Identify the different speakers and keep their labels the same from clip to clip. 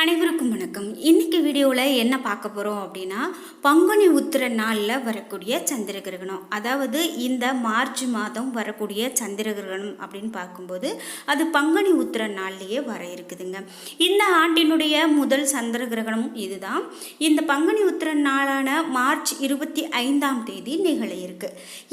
Speaker 1: அனைவருக்கும் வணக்கம். இன்னைக்கு வீடியோவில் என்ன பார்க்க போகிறோம் அப்படின்னா பங்குனி உத்திர நாளில் வரக்கூடிய சந்திர கிரகணம். அதாவது இந்த மார்ச் மாதம் வரக்கூடிய சந்திர கிரகணம் அப்படின்னு பார்க்கும்போது அது பங்குனி உத்திர நாள்லேயே வர இருக்குதுங்க. இந்த ஆண்டினுடைய முதல் சந்திர கிரகணம் இதுதான். இந்த பங்குனி உத்திர நாளான மார்ச் இருபத்தி ஐந்தாம் தேதி நிகழ இருக்கு.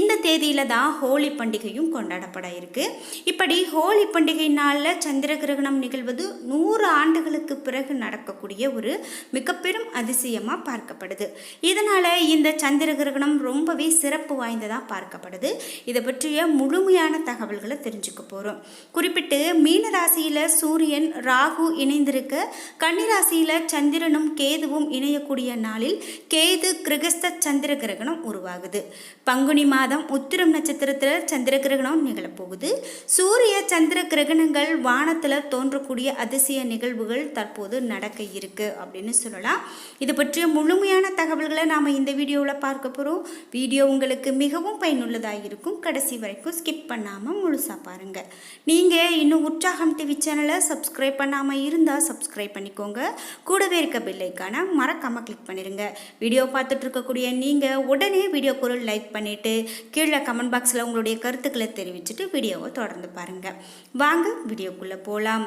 Speaker 1: இந்த தேதியில தான் ஹோலி பண்டிகையும் கொண்டாடப்பட இருக்கு. இப்படி ஹோலி பண்டிகை நாளில் சந்திர கிரகணம் நிகழ்வது நூறு ஆண்டுகளுக்கு பிறகு நடக்கக்கூடிய ஒரு மிக பெரும் அதிசயமாக பார்க்கப்படுது. இதனால் இந்த சந்திர கிரகணம் ரொம்பவே சிறப்பு வாய்ந்ததாக பார்க்கப்படுது. இதை பற்றிய முழுமையான தகவல்களை தெரிஞ்சுக்க போகிறோம் குறிப்பிட்டு மீன ராசியில் சூரியன் ராகு இணைந்திருக்க கன்னிராசியில் சந்திரனும் கேதுவும் இணையக்கூடிய நாளில் கேது கிரகஸ்த சந்திர கிரகணம் உருவாகுது. பங்குனி மாதம் உத்திரம் நட்சத்திரத்தில் சந்திர கிரகணம் நிகழப்போகுது. சூரிய சந்திர கிரகணங்கள் வானத்தில் தோன்றக்கூடிய அதிசய நிகழ்வுகள் தற்போது நடக்க இருக்கு அப்படின்னு சொல்லலாம். இது பற்றிய முழுமையான தகவல்களை நாம் இந்த வீடியோவில் பார்க்க போகிறோம் வீடியோ உங்களுக்கு மிகவும் பயனுள்ளதாக இருக்கும். கடைசி வரைக்கும் ஸ்கிப் பண்ணாமல் முழுசாக பாருங்கள் நீங்கள் இன்னும் உற்சாகம் டிவி சேனலை சப்ஸ்கிரைப் பண்ணாமல் இருந்தால் சப்ஸ்கிரைப் பண்ணிக்கோங்க. கூடவே இருக்க பில்லைக்கான மறக்காமல் கிளிக் பண்ணிடுங்க வீடியோ பார்த்துட்டு இருக்கக்கூடிய நீங்கள் உடனே வீடியோ குரல் லைக் பண்ணிவிட்டு கீழே கமெண்ட் பாக்ஸில் உங்களுடைய கருத்துக்களை தெரிவிச்சுட்டு வீடியோவை தொடர்ந்து பாருங்கள் வாங்க வீடியோக்குள்ளே போகலாம்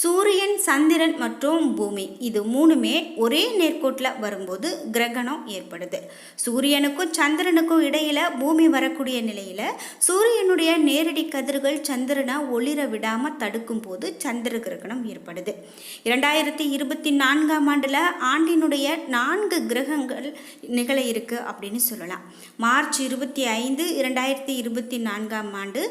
Speaker 1: சூரியன் சந்திரன் மற்றும் பூமி. இது மூணுமே ஒரே நேர்கோட்டில் வரும்போது கிரகணம் ஏற்படுது. சூரியனுக்கும் சந்திரனுக்கும் இடையில் பூமி வரக்கூடிய நிலையில் சூரியனுடைய நேரடி கதிர்கள் சந்திரனை ஒளிர விடாமல் தடுக்கும் போது சந்திர கிரகணம் ஏற்படுது. இரண்டாயிரத்தி இருபத்தி நான்காம் ஆண்டில் ஆண்டினுடைய நான்கு கிரகங்கள் நிகழ இருக்கு அப்படின்னு சொல்லலாம். மார்ச் இருபத்தி ஐந்து இரண்டாயிரத்தி இருபத்தி நான்காம் ஆண்டு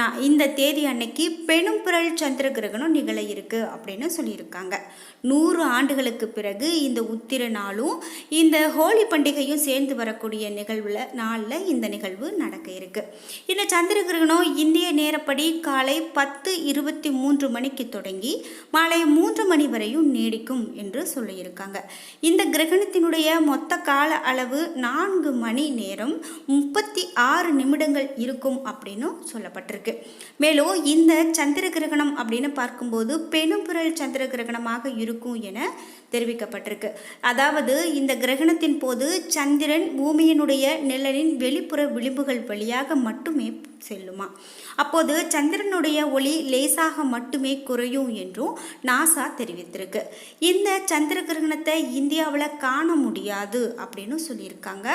Speaker 1: நான் இந்த தேதி அன்னைக்கு பெணும் பிறல் சந்திர கிரகணம் நிகழ இருக்கு. அப்படின்னு சொல்லியிருக்காங்க. நூறு ஆண்டுகளுக்கு பிறகு இந்த உத்திர நாளும் இந்த ஹோலி பண்டிகையும் சேர்ந்து வரக்கூடிய நிகழ்வில் நாளில் இந்த நிகழ்வு நடக்க இருக்கு. இந்த சந்திர கிரகணம் இந்திய நேரப்படி காலை பத்து இருபத்தி மூன்று மணிக்கு தொடங்கி மாலை மூன்று மணி வரையும் நீடிக்கும் என்று சொல்லியிருக்காங்க. இந்த கிரகணத்தினுடைய மொத்த கால அளவு நான்கு மணி நேரம் முப்பத்தி ஆறு நிமிடங்கள் இருக்கும் அப்படின்னு சொல்லப்பட்டிருக்கு. மேலும் இந்த சந்திர கிரகணம் அப்படின்னு பார்க்கும்போது பெணும்புரல் சந்திர கிரகணமாக இருக்கும் என தெரிவிக்கப்பட்டிருக்கு. அதாவது இந்த கிரகணத்தின் போது சந்திரன் பூமியினுடைய நிழலின் வெளிப்புற விளிம்புகள் வழியாக மட்டுமே செல்லுமா? அப்போது சந்திரனுடைய ஒளி லேசாக மட்டுமே குறையும் என்றும் நாசா தெரிவித்திருக்கு. இந்த சந்திர கிரகணத்தை இந்தியாவில் காண முடியாது அப்படின்னு சொல்லியிருக்காங்க.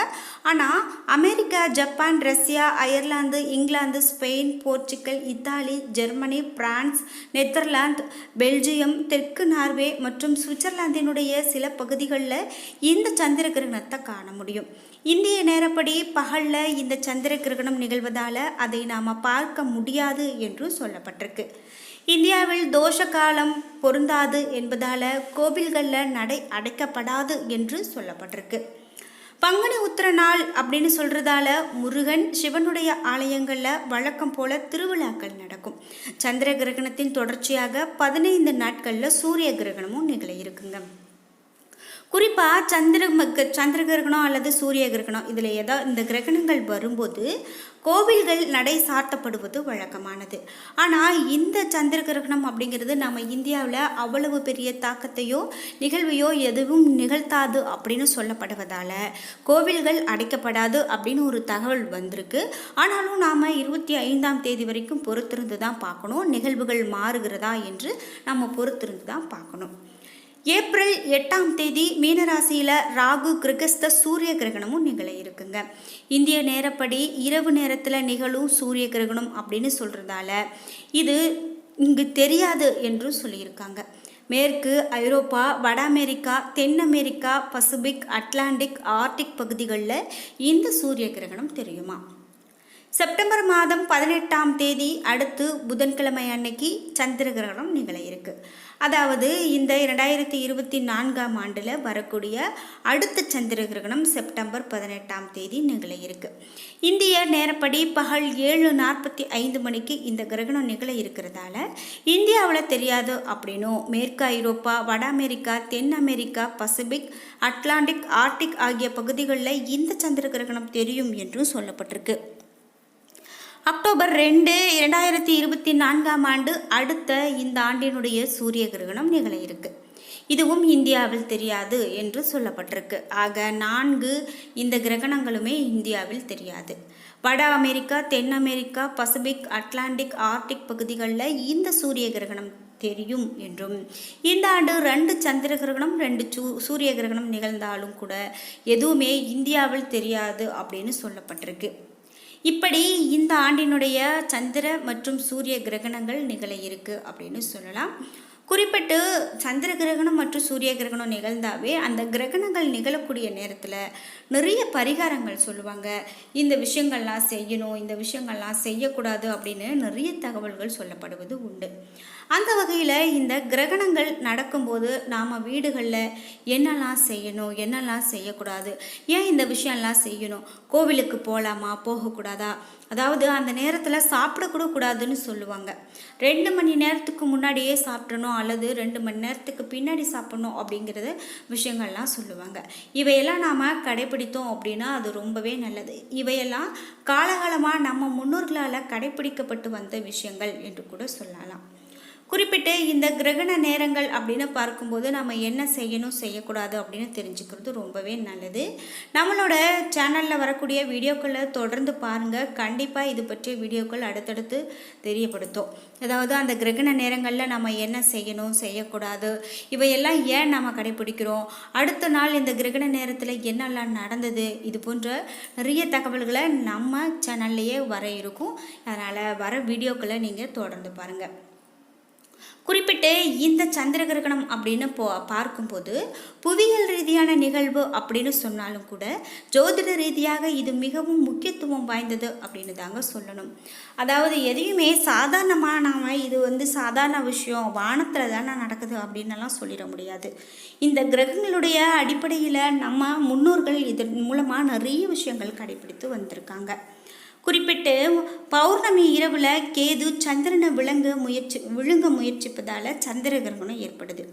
Speaker 1: ஆனால் America Japan Russia Ireland England Spain Portugal Italy Germany France Netherlands Belgium தெற்கு நார்வே மற்றும் மற்றும் சுவிட்சர்லாந்தினுடைய சில பகுதிகளில் இந்த சந்திர கிரகணத்தை காண முடியும். இந்திய நேரப்படி பகலில் இந்த சந்திர கிரகணம் நிகழ்வதால் அதை நாம் பார்க்க முடியாது என்று சொல்லப்பட்டிருக்கு. இந்தியாவில் தோஷ காலம் பொருந்தாது என்பதால் கோவில்களில் நடை அடைக்கப்படாது என்று சொல்லப்பட்டிருக்கு. பங்குனி உத்திர நாள் அப்படின்னு சொல்கிறதால முருகன் சிவனுடைய ஆலயங்களில் வழக்கம் போல திருவிழாக்கள் நடக்கும். சந்திர கிரகணத்தின் தொடர்ச்சியாக பதினைந்து நாட்களில் சூரிய கிரகணமும் நிகழ இருக்குங்க. குறிப்பாக சந்திர மக்க- சந்திர கிரகணம் அல்லது சூரிய கிரகணம் இதில் ஏதோ இந்த கிரகணங்கள் வரும்போது கோவில்கள் நடை சாத்தப்படுவது வழக்கமானது. ஆனால் இந்த சந்திர கிரகணம் அப்படிங்கிறது நம்ம இந்தியாவில் அவ்வளவு பெரிய தாக்கத்தையோ நிகழ்வையோ எதுவும் நிகழ்த்தாது அப்படின்னு சொல்லப்படுவதால் கோவில்கள் அடைக்கப்படாது அப்படின்னு ஒரு தகவல் வந்திருக்கு. ஆனாலும் நாம் இருபத்தி ஐந்தாம் தேதி வரைக்கும் பொறுத்திருந்து தான் பார்க்கணும். நிகழ்வுகள் மாறுகிறதா என்று நம்ம பொறுத்திருந்து தான் பார்க்கணும். ஏப்ரல் எட்டாம் தேதி மீனராசியில் ராகு கிரகஸ்த சூரிய கிரகணமும் நிகழ இருக்குங்க. இந்திய நேரப்படி இரவு நேரத்தில் நிகழும் சூரிய கிரகணம் அப்படின்னு சொல்கிறதால இது இங்கு தெரியாது என்றும் சொல்லியிருக்காங்க. மேற்கு ஐரோப்பா வட அமெரிக்கா தென் அமெரிக்கா பசிபிக் அட்லாண்டிக் ஆர்டிக் பகுதிகளில் இந்த சூரிய கிரகணம் தெரியுமா? செப்டம்பர் மாதம் பதினெட்டாம் தேதி அடுத்து புதன்கிழமை அன்னைக்கு சந்திர கிரகணம் நிகழ இருக்கு. அதாவது இந்த இரண்டாயிரத்தி இருபத்தி நான்காம் ஆண்டில் வரக்கூடிய அடுத்த சந்திர கிரகணம் செப்டம்பர் பதினெட்டாம் தேதி நிகழ இருக்கு. இந்திய நேரப்படி பகல் ஏழு நாற்பத்தி ஐந்து மணிக்கு இந்த கிரகணம் நிகழ இருக்கிறதால இந்தியாவில் தெரியாது அப்படின்னும் மேற்கு ஐரோப்பா வட அமெரிக்கா தென் அமெரிக்கா பசிபிக் அட்லாண்டிக் ஆர்டிக் ஆகிய பகுதிகளில் இந்த சந்திர கிரகணம் தெரியும் என்றும் சொல்லப்பட்டிருக்கு. அக்டோபர் ரெண்டு இரண்டாயிரத்தி இருபத்தி நான்காம் ஆண்டு அடுத்த இந்த ஆண்டினுடைய சூரிய கிரகணம் நிகழ இருக்கு. இதுவும் இந்தியாவில் தெரியாது என்று சொல்லப்பட்டிருக்கு. ஆக நான்கு இந்த கிரகணங்களுமே இந்தியாவில் தெரியாது. வட அமெரிக்கா தென் அமெரிக்கா பசிபிக் அட்லாண்டிக் ஆர்டிக் பகுதிகளில் இந்த சூரிய கிரகணம் தெரியும் என்றும். இந்த ஆண்டு ரெண்டு சந்திர கிரகணம் ரெண்டு சூ சூரிய கிரகணம் நிகழ்ந்தாலும் கூட எதுவுமே இந்தியாவில் தெரியாது அப்படின்னு சொல்லப்பட்டிருக்கு. இப்படி இந்த ஆண்டினுடைய சந்திர மற்றும் சூரிய கிரகணங்கள் நிகழ இருக்கு அப்படின்னு சொல்லலாம். குறிப்பிட்டு சந்திர கிரகணம் மற்றும் சூரிய கிரகணம் நிகழ்ந்தாவே அந்த கிரகணங்கள் நிகழக்கூடிய நேரத்தில் நிறைய பரிகாரங்கள் சொல்லுவாங்க. இந்த விஷயங்கள்லாம் செய்யணும் இந்த விஷயங்கள்லாம் செய்யக்கூடாது அப்படின்னு நிறைய தகவல்கள் சொல்லப்படுவது உண்டு. அந்த வகையில் இந்த கிரகணங்கள் நடக்கும்போது நாம் வீடுகளில் என்னெல்லாம் செய்யணும் என்னெல்லாம் செய்யக்கூடாது ஏன் இந்த விஷயம்லாம் செய்யணும் கோவிலுக்கு போகலாமா போகக்கூடாதா அதாவது அந்த நேரத்தில் சாப்பிடக்கூட கூடாதுன்னு சொல்லுவாங்க. ரெண்டு மணி நேரத்துக்கு முன்னாடியே சாப்பிடணும் அல்லது ரெண்டு மணி நேரத்துக்கு பின்னாடி சாப்பிடணும் அப்படிங்கிறத விஷயங்கள்லாம் சொல்லுவாங்க. இவையெல்லாம் நாம் கடைபிடித்தோம் அப்படின்னா அது ரொம்பவே நல்லது. இவையெல்லாம் காலகாலமாக நம்ம முன்னோர்களால் கடைபிடிக்கப்பட்டு வந்த விஷயங்கள் என்று கூட சொல்லலாம். குறிப்பிட்டு இந்த கிரகண நேரங்கள் அப்படின்னு பார்க்கும்போது நம்ம என்ன செய்யணும் செய்யக்கூடாது அப்படின்னு தெரிஞ்சுக்கிறது ரொம்பவே நல்லது. நம்மளோட சேனலில் வரக்கூடிய வீடியோக்களை தொடர்ந்து பாருங்கள் கண்டிப்பாக இது பற்றிய வீடியோக்கள் அடுத்தடுத்து தெரியப்படுத்தும். அதாவது அந்த கிரகண நேரங்களில் நம்ம என்ன செய்யணும் செய்யக்கூடாது இவையெல்லாம் ஏன் நம்ம கடைபிடிக்கிறோம்? அடுத்த நாள் இந்த கிரகண நேரத்தில் என்னெல்லாம் நடந்தது? இது போன்ற நிறைய தகவல்களை நம்ம சேனல்லையே வர இருக்கும். அதனால் வர வீடியோக்களை நீங்கள் தொடர்ந்து பாருங்கள் குறிப்பிட்டு இந்த சந்திர கிரகணம் அப்படின்னு போ பார்க்கும்போது புவியியல் ரீதியான நிகழ்வு அப்படின்னு சொன்னாலும் கூட ஜோதிட ரீதியாக இது மிகவும் முக்கியத்துவம் வாய்ந்தது அப்படின்னு தாங்க சொல்லணும். அதாவது எதையுமே சாதாரணமாக நாம் இது வந்து சாதாரண விஷயம் வானத்தில் தானே நடக்குது அப்படின்னுலாம் சொல்லிட முடியாது. இந்த கிரகங்களுடைய அடிப்படையில் நம்ம முன்னோர்கள் இதன் மூலமாக நிறைய விஷயங்கள் கடைபிடித்து வந்திருக்காங்க. குறிப்பிட்டு பௌர்ணமி இரவில் கேது சந்திரனை விளங்க முயற்சி விழுங்க முயற்சிப்பதால் சந்திர கிரகணம் ஏற்படுது.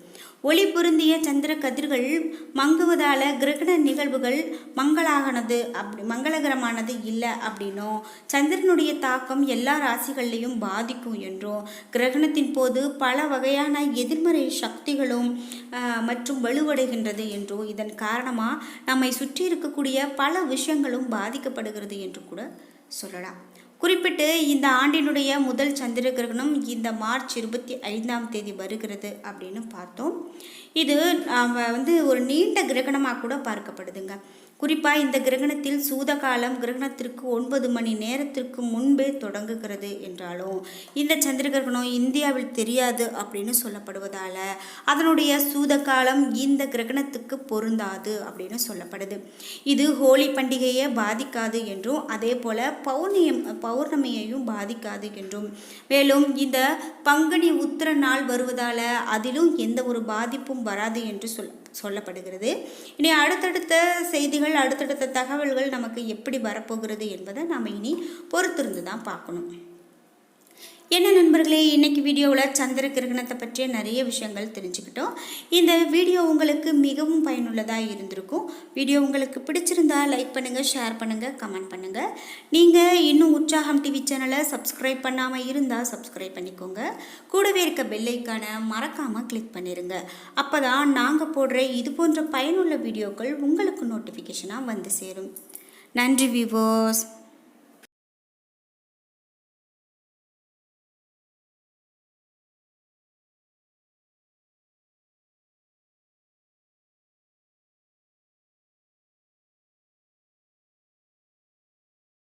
Speaker 1: ஒளி பொருந்திய சந்திர கதிர்கள் மங்குவதால் கிரகண நிகழ்வுகள் மங்களாகனது அப்படி மங்களகரமானது இல்லை அப்படின்னும் சந்திரனுடைய தாக்கம் எல்லா ராசிகள்லையும் பாதிக்கும் என்றும் கிரகணத்தின் போது பல வகையான எதிர்மறை சக்திகளும் மற்றும் வலுவடைகின்றது என்றும் இதன் காரணமாக நம்மை சுற்றி இருக்கக்கூடிய பல விஷயங்களும் பாதிக்கப்படுகிறது என்று கூட சொல்லலாம். குறிப்பிட்டு இந்த ஆண்டினுடைய முதல் சந்திர கிரகணம் இந்த மார்ச் இருபத்தி ஐந்தாம் தேதி வருகிறது அப்படின்னு பார்த்தோம். இது வந்து ஒரு நீண்ட கிரகணமாக கூட பார்க்கப்படுதுங்க. குறிப்பாக இந்த கிரகணத்தில் சூத காலம் கிரகணத்திற்கு ஒன்பது மணி நேரத்திற்கு முன்பே தொடங்குகிறது என்றாலும் இந்த சந்திர கிரகணம் இந்தியாவில் தெரியாது அப்படின்னு சொல்லப்படுவதால் அதனுடைய சூத காலம் இந்த கிரகணத்துக்கு பொருந்தாது அப்படின்னு சொல்லப்படுது. இது ஹோலி பண்டிகையை பாதிக்காது என்றும் அதே போல் பௌர்ணியம் பௌர்ணமியையும் பாதிக்காது என்றும். மேலும் இந்த பங்குனி உத்திர நாள் வருவதால் அதிலும் எந்த ஒரு பாதிப்பும் வராது என்று சொல் சொல்லப்படுகிறது. இனி அடுத்தடுத்த செய்திகள் அடுத்தடுத்த தகவல்கள் நமக்கு எப்படி வரப்போகிறது என்பதை நாம் இனி பொறுத்திருந்து தான் பார்க்கணும். என்ன நண்பர்களே இன்றைக்கி வீடியோவில் சந்திர கிரகணத்தை பற்றிய நிறைய விஷயங்கள் தெரிஞ்சுக்கிட்டோம். இந்த வீடியோ உங்களுக்கு மிகவும் பயனுள்ளதாக இருந்திருக்கும். வீடியோ உங்களுக்கு பிடிச்சிருந்தா லைக் பண்ணுங்கள் ஷேர் பண்ணுங்கள் கமெண்ட் பண்ணுங்கள் நீங்கள் இன்னும் உற்சாகம் டிவி சேனலை சப்ஸ்கிரைப் பண்ணாமல் இருந்தால் சப்ஸ்கிரைப் பண்ணிக்கோங்க. கூடவே இருக்க பெல்லைக்கான மறக்காமல் கிளிக் பண்ணிடுங்க அப்போ தான் நாங்கள் போடுற இது போன்ற பயனுள்ள வீடியோக்கள் உங்களுக்கு நோட்டிஃபிகேஷனாக வந்து சேரும். நன்றி விவோஸ்